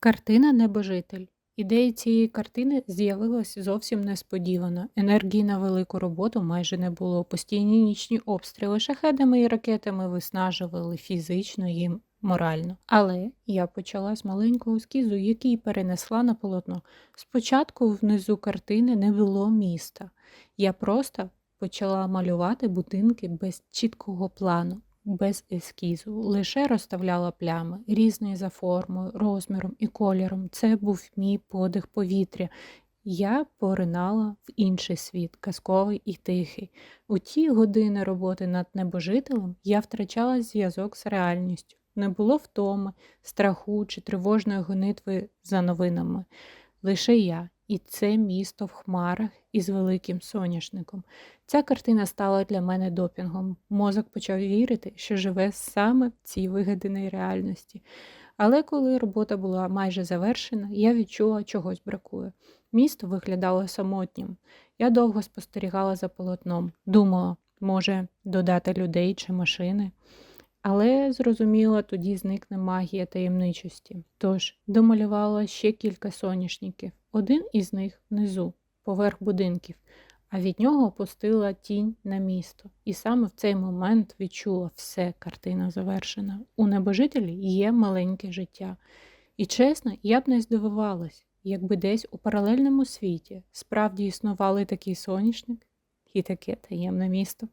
Картина Небожитель. Ідея цієї картини з'явилась зовсім несподівано. Енергії на велику роботу майже не було. Постійні нічні обстріли шахедами і ракетами виснажували фізично і морально. Але я почала з маленького ескізу, який перенесла на полотно. Спочатку внизу картини не було міста. Я просто почала малювати будинки без чіткого плану без ескізу, лише розставляла плями, різні за формою, розміром і кольором. Це був мій подих повітря. Я поринала в інший світ, казковий і тихий. У ті години роботи над небожителем я втрачала зв'язок з реальністю. Не було втоми, страху чи тривожної гонитви за новинами. Лише я і це місто в хмарах із великим соняшником. Ця картина стала для мене допінгом. Мозок почав вірити, що живе саме в цій вигаданій реальності. Але коли робота була майже завершена, я відчула, чогось бракує. Місто виглядало самотнім. Я довго спостерігала за полотном, думала, може, додати людей чи машини. Але зрозуміла, тоді зникне магія таємничості. Тож домалювала ще кілька соняшників. Один із них внизу, поверх будинків, а від нього опустила тінь на місто. І саме в цей момент відчула все, картина завершена. У небожителі є маленьке життя. І чесно, я б не здивувалась, якби десь у паралельному світі справді існували такий соняшник і таке таємне місто.